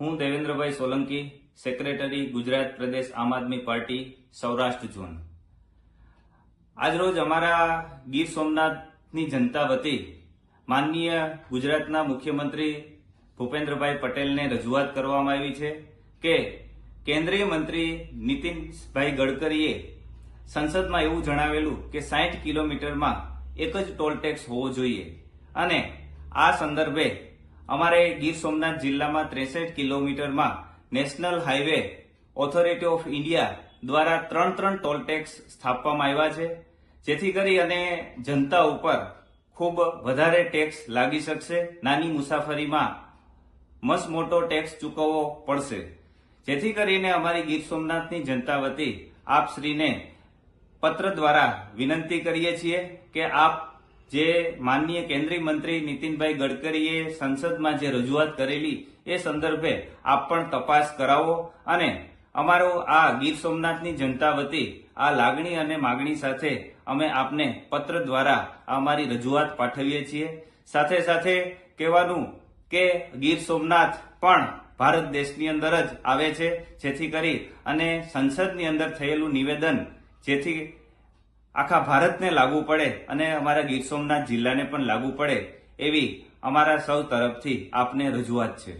Bhupendrabhai Solanki secretary Gujarat પ્રદેશ આમ આદમી party, Saurashtra zone. આજરોજ અમારા ગીર સોમનાથની જનતા વતી માનનીય ગુજરાતના મુખ્યમંત્રી ભૂપેન્દ્રભાઈ પટેલને રજૂઆત કરવામાં આવી છે કે કેન્દ્રીય મંત્રી નીતિનભાઈ ગડકરીએ સંસદમાં એવું જણાવેલું કે સાહીઠ કિલોમીટરમાં એક જ ટોલ ટેક્સ હોવો જોઈએ અને આ સંદર્ભે અમારે ગીર સોમનાથ જિલ્લામાં ત્રેસઠ કિલોમીટરમાં national highway authority of India દ્વારા ત્રણ ત્રણ ટોલ ટેક્સ સ્થાપવામાં આવ્યા છે. જેથી કરી અને જનતા ઉપર ખૂબ વધારે ટેક્સ લાગી શકશે. નાની મુસાફરીમાં મસ્ત મોટો ટેક્સ ચૂકવવો પડશે. જેથી કરીને અમારી ગીર સોમનાથની જનતા વતી આપશ્રીને પત્ર દ્વારા વિનંતી કરીએ છીએ કે આપ જે માનનીય કેન્દ્રીય મંત્રી નીતિનભાઈ ગડકરીએ સંસદમાં જે રજૂઆત કરેલી, એ સંદર્ભે આપ પણ તપાસ કરાવો અને અમારો આ ગીર સોમનાથની જનતા વતી આ લાગણી અને માગણી સાથે અમે આપને પત્ર દ્વારા અમારી રજૂઆત પાઠવીએ છીએ. સાથે સાથે કહેવાનું કે ગીર સોમનાથ પણ ભારત દેશની અંદર જ આવે છે, જેથી કરી અને સંસદની અંદર થયેલું નિવેદન, જેથી આખા ભારતને લાગુ પડે અને અમારા ગીર સોમનાથ જિલ્લાને પણ લાગુ પડે એવી અમારા સૌ તરફથી આપને રજૂઆત છે.